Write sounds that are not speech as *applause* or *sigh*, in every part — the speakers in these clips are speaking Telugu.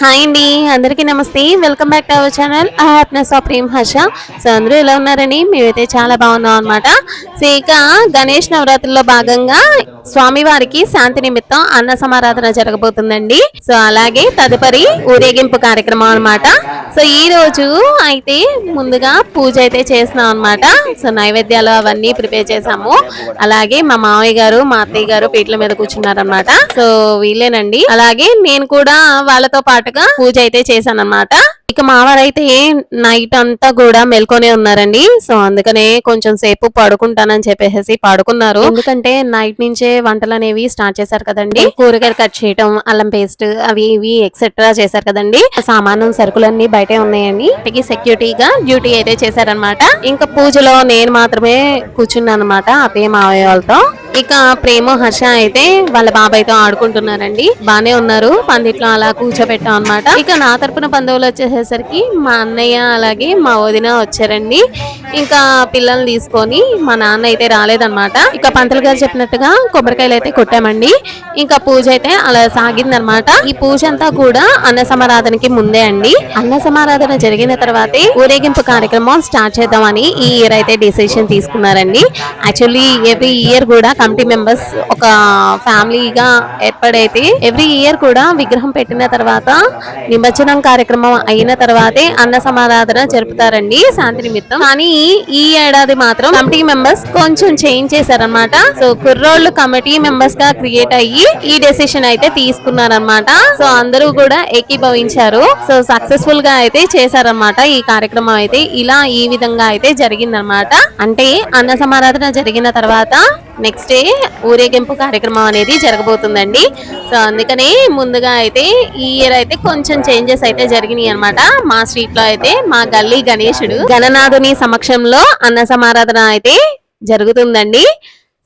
హాయ్ అండి అందరికీ నమస్తే. Welcome back to our channel happiness of Prem Harsha. So అందరూ ఎలా ఉన్నారని మేమైతే చాలా బాగున్నాం అనమాట సో ఇక గణేష్ నవరాత్రిలో భాగంగా స్వామివారికి శాంతి నిమిత్తం అన్న సమారాధన జరగబోతుందండి. సో అలాగే తదుపరి ఊరేగింపు కార్యక్రమం అన్నమాట. సో ఈ రోజు అయితే ముందుగా పూజ అయితే చేస్తున్నాం అనమాట సో నైవేద్యాలు అవన్నీ ప్రిపేర్ చేసాము అలాగే మా మామయ్య గారు మా అత్తయ్య గారు పీటల మీద కూర్చున్నారు అనమాట సో వీళ్ళేనండి. అలాగే నేను కూడా వాళ్ళతో పాటు పాటుగా పూజ అయితే చేశాను అనమాట ఇక మావారైతే నైట్ అంతా కూడా మెల్కొనే ఉన్నారండి. సో అందుకనే కొంచెం సేపు పడుకుంటానని చెప్పేసి పడుకున్నారు. ఎందుకంటే నైట్ నుంచే వంటలు అనేవి స్టార్ట్ చేశారు కదండి. కూరగాయలు కట్ చేయటం అల్లం పేస్ట్ అవి ఇవి ఎక్సెట్రా చేశారు కదండి. సామాను సరుకులన్నీ బయటే ఉన్నాయండి. ఇంటికి సెక్యూరిటీగా డ్యూటీ అయితే చేశారనమాట ఇంకా పూజలో నేను మాత్రమే కూర్చున్నాను అనమాట అత్తయ్య మావయ్య వాళ్ళతో. ఇక ప్రేమ హర్ష అయితే వాళ్ళ బాబాయ్తో ఆడుకుంటున్నారండి. బానే ఉన్నారు. పందిట్లో అలా కూర్చోబెట్టాం అన్నమాట ఇక నా తరపున బంధువులు వచ్చేసేసరికి మా అన్నయ్య అలాగే మా వదిన వచ్చారండి. ఇంకా పిల్లల్ని తీసుకొని మా నాన్న అయితే రాలేదన్నమాట. ఇక పంతులు గారు చెప్పినట్టుగా కొబ్బరికాయలు అయితే కొట్టామండి. ఇంకా పూజ అయితే అలా సాగిందనమాట ఈ పూజ అంతా కూడా అన్న సమారాధనకి ముందే అండి. అన్న సమారాధన జరిగిన తర్వాతే ఊరేగింపు కార్యక్రమం స్టార్ట్ చేద్దామని ఈ ఇయర్ అయితే డిసిషన్ తీసుకున్నారండి. యాక్చువల్లీ ఎవ్రీ ఇయర్ కూడా కమిటీ మెంబర్స్ ఒక ఫ్యామిలీగా ఏర్పడైతే ఎవ్రీ ఇయర్ కూడా విగ్రహం పెట్టిన తర్వాత నిమజ్జనం కార్యక్రమం అయిన తర్వాతే అన్న సమారాధన జరుపుతారండి శాంతి నిమిత్తం. కానీ ఈ ఏడాది మాత్రం కమిటీ మెంబర్స్ కొంచెం చేంజ్ చేశారనమాట సో కుర్రోళ్ళు కమిటీ మెంబర్స్గా క్రియేట్ అయ్యి ఈ డెసిషన్ అయితే తీసుకున్నారనమాట సో అందరూ కూడా ఏకీభవించారు. సో సక్సెస్ఫుల్గా అయితే చేశారనమాట ఈ కార్యక్రమం అయితే. ఇలా ఈ విధంగా అయితే జరిగిందనమాట అంటే అన్న సమారాధన జరిగిన తర్వాత నెక్స్ట్ డే ఊరేగింపు కార్యక్రమం అనేది జరగబోతుందండి. సో అందుకనే ముందుగా అయితే ఈ ఇయర్ అయితే కొంచెం చేంజెస్ అయితే జరిగినాయి అనమాట మా స్ట్రీట్లో అయితే మా గల్లీ గణేశుడు గణనాథుని సమక్షంలో అన్న సమారాధన అయితే జరుగుతుందండి.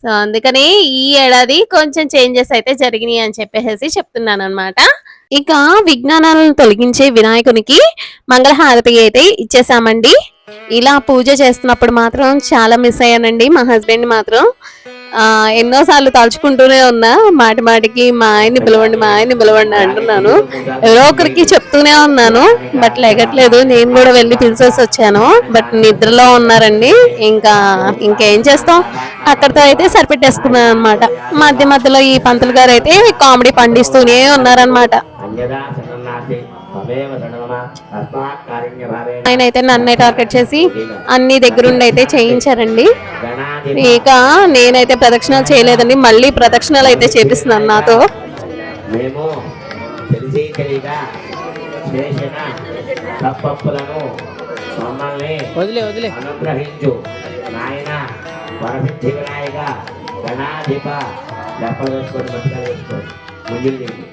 సో అందుకనే ఈ ఏడాది కొంచెం చేంజెస్ అయితే జరిగినాయి అని చెప్పేసి చెప్తున్నాను అనమాట ఇక విజ్ఞానాలను తొలగించే వినాయకునికి మంగళహారతి అయితే ఇచ్చేసామండి. ఇలా పూజ చేస్తున్నప్పుడు మాత్రం చాలా మిస్ అయ్యానండి మా హస్బెండ్ మాత్రం. ఎన్నోసార్లు తలుచుకుంటూనే ఉన్నా మాటి మాటికి మా ఆయన్ని పిలవండి మా ఆయన్ని పిలవండి అంటున్నాను. ఎవరో ఒకరికి చెప్తూనే ఉన్నాను బట్ లేగట్లేదు. నేను కూడా వెళ్ళి పిలిచేసి వచ్చాను బట్ నిద్రలో ఉన్నారండి. ఇంకా ఇంకేం చేస్తాం? అక్కడితో అయితే సరిపెట్టేసుకున్నాను అనమాట మధ్య మధ్యలో ఈ పంతులు గారు అయితే కామెడీ పండిస్తూనే ఉన్నారనమాట ఆయన అయితే నన్నే టార్గెట్ చేసి అన్ని దగ్గరుండి అయితే చేయించారండి. ఇక నేనైతే ప్రదక్షిణాలు చేయలేదండి. మళ్ళీ ప్రదక్షిణాలు అయితే చేపిస్తున్నాను నాతో. మేము తెలిసి తెలియగా చేసిన తప్పప్పులను మమ్మల్ని వదిలే వదిలే. అనుగ్రహించు. నాయన వరసిద్ధి వినాయక గణాధిప దెబ్బలు వేసుకొని బతికాలు వేసుకొని ముందుకు దిగి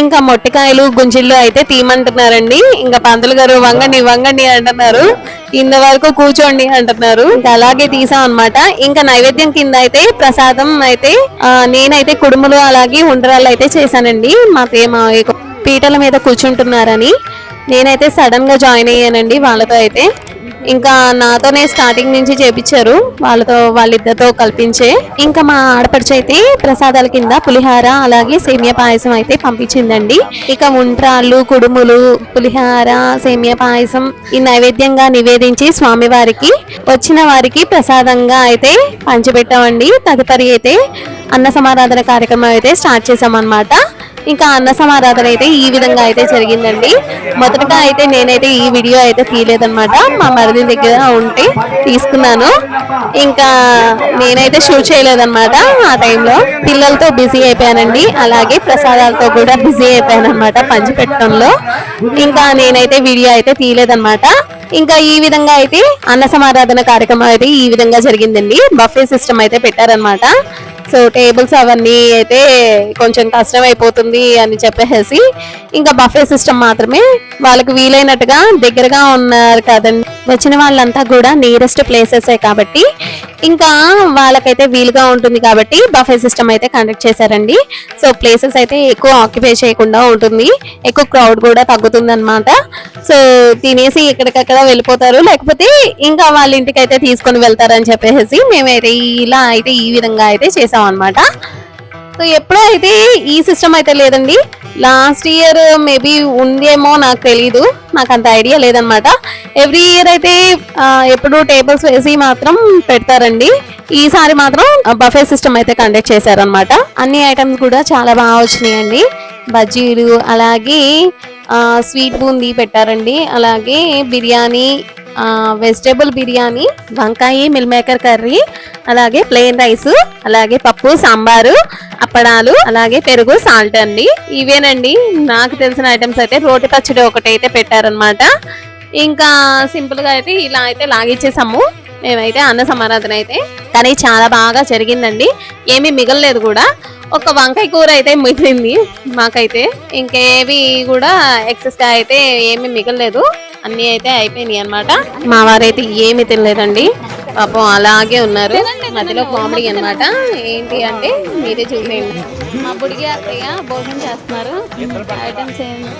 ఇంకా మొట్టికాయలు గుంజిళ్ళు అయితే తీయమంటున్నారండి. ఇంకా పంతులు గారు వంగండి వంగండి అంటున్నారు. కింద వరకు కూర్చోండి అంటున్నారు. ఇంకా అలాగే తీసాం అనమాట ఇంకా నైవేద్యం కింద అయితే ప్రసాదం అయితే నేనైతే కుడుములు అలాగే ఉండరాళ్ళు అయితే చేశానండి. మా పీటల మీద కూర్చుంటున్నారని. నేనైతే సడన్గా జాయిన్ అయ్యానండి వాళ్ళతో అయితే. ఇంకా నాతోనే స్టార్టింగ్ నుంచి చేపించారు. వాళ్ళతో వాళ్ళిద్దరితో కల్పించే. ఇంకా మా ఆడపడిచి అయితే ప్రసాదాల కింద పులిహార అలాగే సేమియా పాయసం అయితే పంపించిందండి. ఇక ఉంట్రాళ్ళు కుడుములు పులిహార సేమియా పాయసం ఈ నైవేద్యంగా నివేదించి స్వామివారికి వచ్చిన వారికి ప్రసాదంగా అయితే పంచిపెట్టామండి. తదుపరి అయితే అన్న సమారాధన కార్యక్రమం అయితే స్టార్ట్ చేసామన్నమాట ఇంకా అన్న సమారాధన అయితే ఈ విధంగా అయితే జరిగిందండి. మొదటగా అయితే నేనైతే ఈ వీడియో అయితే తీయలేదన్నమాట. మా మరిది దగ్గర ఉంటే తీసుకున్నాను. ఇంకా నేనైతే షూట్ చేయలేదన్నమాట ఆ టైంలో. పిల్లలతో బిజీ అయిపోయానండి. అలాగే ప్రసాదాలతో కూడా బిజీ అయిపోయాను అనమాట పంచిపెట్టడంలో ఇంకా నేనైతే వీడియో అయితే తీయలేదన్నమాట. ఇంకా ఈ విధంగా అయితే అన్న సమారాధన కార్యక్రమం అయితే ఈ విధంగా జరిగిందండి. బఫే సిస్టమ్ అయితే పెట్టారనమాట సో టేబుల్స్ అవన్నీ అయితే కొంచెం కష్టం అయిపోతుంది అని చెప్పేసి ఇంకా బఫే సిస్టమ్ మాత్రమే వాళ్ళకి వీలైనట్టుగా దగ్గరగా ఉన్నారు కదండి. వచ్చిన వాళ్ళంతా కూడా నియరెస్ట్ ప్లేసెస్ కాబట్టి ఇంకా వాళ్ళకైతే వీలుగా ఉంటుంది కాబట్టి బఫే సిస్టమ్ అయితే కండక్ట్ చేశారండి. సో ప్లేసెస్ అయితే ఎక్కువ ఆక్యుపై చేయకుండా ఉంటుంది. ఎక్కువ క్రౌడ్ కూడా తగ్గుతుంది అనమాట సో తినేసి ఎక్కడికక్కడ వెళ్ళిపోతారు. లేకపోతే ఇంకా వాళ్ళ ఇంటికి అయితే తీసుకొని వెళ్తారని చెప్పేసి మేమైతే ఇలా అయితే ఈ విధంగా అయితే చేసాం అనమాట సో ఎప్పుడో అయితే ఈ సిస్టమ్ అయితే లేదండి. లాస్ట్ ఇయర్ మేబీ ఉందేమో నాకు తెలీదు. నాకు అంత ఐడియా లేదనమాట ఎవ్రీ ఇయర్ అయితే ఎప్పుడు టేబుల్స్ వేసి మాత్రం పెడతారండి. ఈసారి మాత్రం బఫే సిస్టమ్ అయితే కండక్ట్ చేశారనమాట అన్ని ఐటమ్స్ కూడా చాలా బాగా వచ్చినాయండి. బజ్జీలు అలాగే స్వీట్ బూందీ పెట్టారండి. అలాగే బిర్యానీ వెజిటేబుల్ బిర్యానీ వంకాయ మిల్ మేకర్ కర్రీ అలాగే ప్లెయిన్ రైస్ అలాగే పప్పు సాంబారు అప్పడాలు అలాగే పెరుగు సాల్ట్ అండి. ఇవేనండి. నాకు తెలిసిన ఐటమ్స్ అయితే రోటి పచ్చడి ఒకటి అయితే పెట్టారనమాట ఇంకా సింపుల్గా అయితే ఇలా అయితే లాగిచ్చేసాము. మేమైతే అన్న సమారాధన అయితే. కానీ చాలా బాగా జరిగిందండి. ఏమీ మిగలలేదు కూడా. ఒక వంకాయ కూర అయితే మిగిలింది మాకైతే. ఇంకేవి కూడా ఎక్సెస్గా అయితే ఏమీ మిగలలేదు. అన్ని అయితే అయిపోయినాయి అన్నమాట. మా వారైతే ఏమీ తినలేదండి. పాపం అలాగే ఉన్నారు. మధ్యలో కామెడీ అన్నమాట. ఏంటి అంటే మీరే చూసేయండి. మా బుడిగి అత్తయ్య భోజనం చేస్తున్నారు. ఐటమ్స్ ఏంటి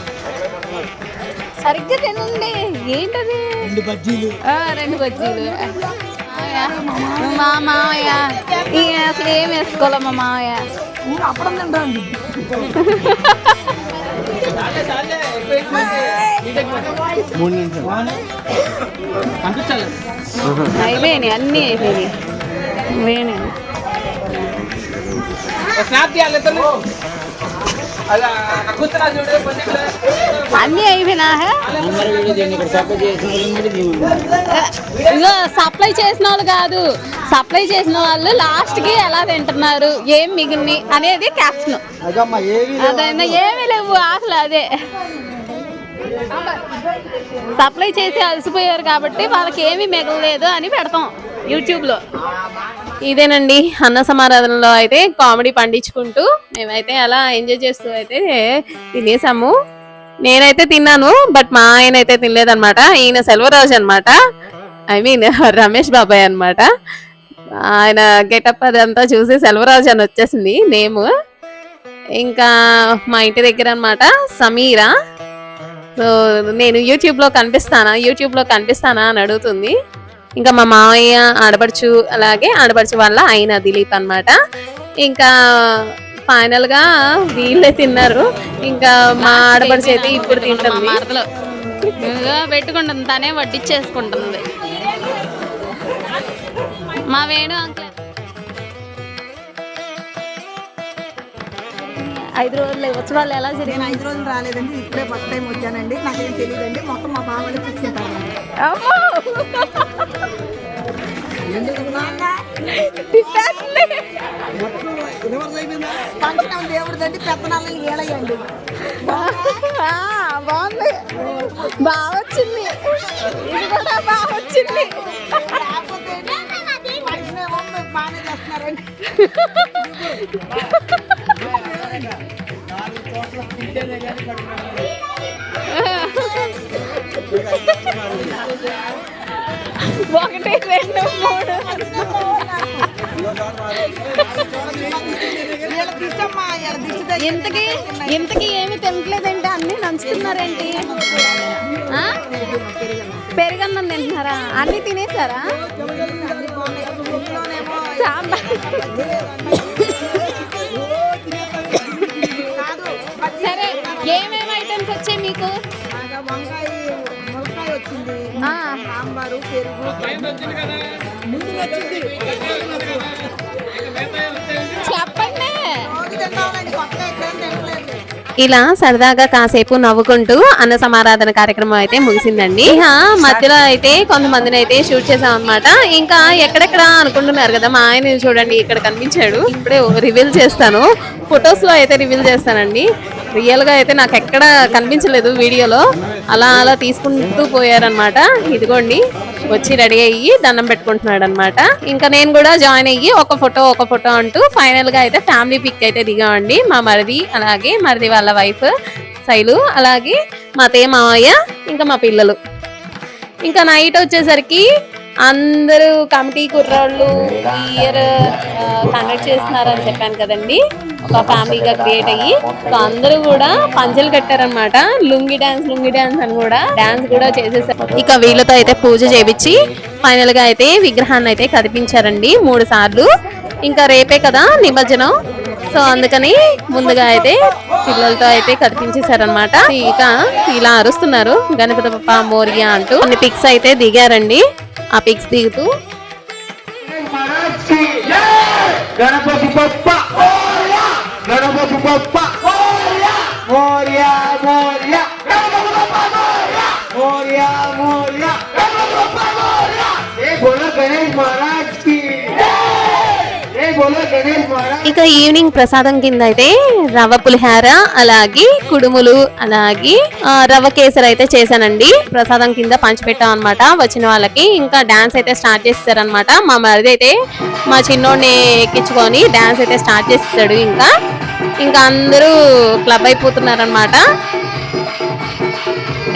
సరిగ్గా తినండి. ఏంటది? రెండు బజ్జీలు రెండు బజ్జీలు. మా మామయ్య. ఈ అసలు ఏం వేసుకోలే మా మామయ్య. అప్పడం తింటాండి మూడు నిమిషాలు. పంపించాలి అయిపోయినాయి అన్నీ అయిపోయినాయి. వేణి స్నాప్ తీయాలి ఇతను. అలా కూర్చున్నా చూడు కొంచెం అన్నీ అయిపోయినా సప్లై చేసిన వాళ్ళు కాదు. సప్లై చేసిన వాళ్ళు లాస్ట్కి ఎలా తింటున్నారు ఏం మిగిలిని అనేది క్యాప్షన్ అదమ్మా ఏవి అదైనా ఏమీ లేవు అసలు అదే. సప్లై చేసి అలసిపోయారు కాబట్టి వాళ్ళకి ఏమీ మిగలలేదు అని పెడతాం యూట్యూబ్లో. ఇదేనండి అన్న సమారాధనలో అయితే కామెడీ పండించుకుంటూ మేమైతే అలా ఎంజాయ్ చేస్తూ అయితే తినేసాము. నేనైతే తిన్నాను బట్ మా ఆయన అయితే తినలేదనమాట ఈయన సెల్వరాజు అనమాట ఐ మీన్ *laughs* రమేష్ బాబాయ్ అనమాట ఆయన గెటప్ అదంతా చూసి సెల్వరాజు అని వచ్చేసింది నేమ్. ఇంకా మా ఇంటి దగ్గర అన్నమాట సమీరా. సో నేను యూట్యూబ్లో కనిపిస్తానా? యూట్యూబ్లో కనిపిస్తానా అని అడుగుతుంది. ఇంకా మా మామయ్య ఆడపడుచు అలాగే ఆడపడుచు వాళ్ళ ఆయన దిలీప్ అన్నమాట. ఇంకా ఫైనల్గా వీళ్ళే తిన్నారు. ఇంకా మా ఆడపడుచు అయితే ఇప్పుడు తింటుంది. పెట్టుకుంటుంది తనే వడ్డిచ్చేసుకుంటుంది. మా వేణు అంకుల్ ఐదు రోజులు ఉత్సవాలు ఎలా నేను జరిగినాయి ఐదు రోజులు రాలేదండి ఇప్పుడే ఫస్ట్ టైం వచ్చానండి. నాకేం తెలియదండి. మొత్తం మా బావలు చూసుకుంటాను అమ్మో! దేవుడిదండి పెత్తనాలని ఏలయ్యండి బాగుంది బాగా వచ్చింది ఇది కూడా బాగా వచ్చింది చేస్తున్నారండి ఒకటి రెండు మూడు. వీళ్ళ దిష్టమ్మా ఇంతకి ఇంతకి ఏమి తినట్లేదంటే? అన్ని నంచుతున్నారేంటి? పెరుగన్నం తింటున్నారా? అన్ని తినేసారా? సాంబార్. సరే ఏమేమి ఐటమ్స్ వచ్చాయి మీకు? వంకాయ వచ్చింది. సాంబారు పెరుగు చెప్పండి. ఇలా సరదాగా కాసేపు నవ్వుకుంటూ అన్న సమారాధన కార్యక్రమం అయితే ముగిసిందండి. ఇక మధ్యలో అయితే కొంతమందిని అయితే షూట్ చేసాం అనమాట ఇంకా ఎక్కడెక్కడ అనుకుంటున్నారు కదా మా ఆయన చూడండి ఇక్కడ కనిపించాడు. ఇప్పుడే రివీల్ చేస్తాను. ఫొటోస్లో అయితే రివీల్ చేస్తానండి. రియల్గా అయితే నాకు ఎక్కడ కనిపించలేదు వీడియోలో. అలా అలా తీసుకుంటూ పోయారనమాట ఇదిగోండి వచ్చి రెడీ అయ్యి దండం పెట్టుకుంటున్నాడు అనమాట ఇంకా నేను కూడా జాయిన్ అయ్యి ఒక ఫోటో ఒక ఫోటో అంటూ ఫైనల్గా అయితే ఫ్యామిలీ పిక్ అయితే దిగామండి. మా మరిది అలాగే మరిది వాళ్ళ వైఫ్ శైలు అలాగే మా తే మామయ్య ఇంకా మా పిల్లలు. ఇంకా నైట్ వచ్చేసరికి అందరూ కమిటీ కుర్రాళ్ళు ఈ ఇయర్ కండక్ట్ చేస్తున్నారని చెప్పాను కదండి. ఒక ఫ్యామిలీగా క్రియేట్ అయ్యి. సో అందరూ కూడా పంచలు కట్టారనమాట లుంగి డాన్స్ లుంగి డాన్స్ అని కూడా డాన్స్ కూడా చేసేసారు ఇక వీళ్ళతో అయితే పూజ చేపించి ఫైనల్గా అయితే విగ్రహాన్ని అయితే కదిపించారండి మూడు సార్లు. ఇంకా రేపే కదా నిమజ్జనం. సో అందుకని ముందుగా అయితే పిల్లలతో అయితే కనిపించేశారనమాట ఇక ఇలా అరుస్తున్నారు. గణపతి పప్ప మోరియా అంటూ కొన్ని పిక్స్ అయితే దిగారండి. ఆ పిక్స్ దిగుతూ గణపతి పప్ప గణపతి పప్ప మోర్యా ఇక ఈవినింగ్ ప్రసాదం కింద అయితే రవ్వ పులిహార అలాగే కుడుములు అలాగే రవ్వ కేసరి అయితే చేశానండి. ప్రసాదం కింద పంచిపెట్టాం అనమాట వచ్చిన వాళ్ళకి ఇంకా డాన్స్ అయితే స్టార్ట్ చేస్తారనమాట మా మరిది అయితే మా చిన్నోడిని ఎక్కించుకొని డాన్స్ అయితే స్టార్ట్ చేస్తాడు ఇంకా. ఇంకా అందరూ క్లబ్ అయిపోతున్నారు డాన్స్కి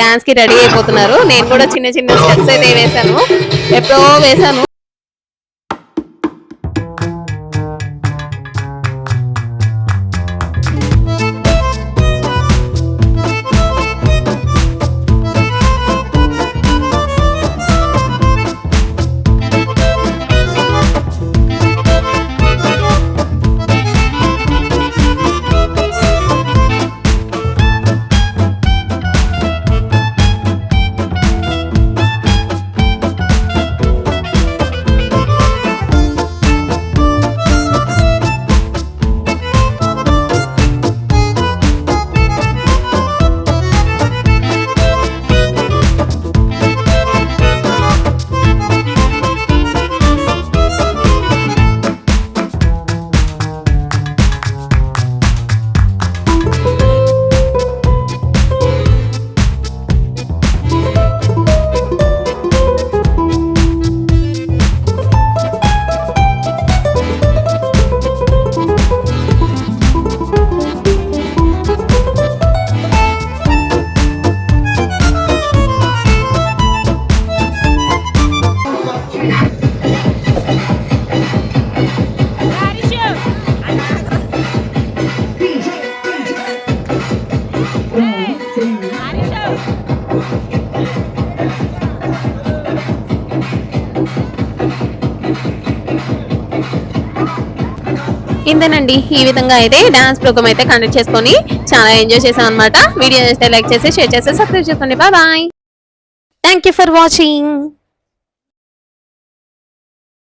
డాన్స్కి రెడీ అయిపోతున్నారు. నేను కూడా చిన్న చిన్న స్టెప్స్ అయితే వేశాను. ఎప్పుడో వేశాను. ఇంతేనండి. ఈ విధంగా అయితే డాన్స్ ప్రోగ్రామ్ అయితే కండక్ట్ చేసుకొని చాలా ఎంజాయ్ చేసాం అనమాట వీడియో చేస్తే లైక్ చేసి షేర్ చేసి సబ్స్క్రైబ్ చేసుకోండి. Bye thank you for watching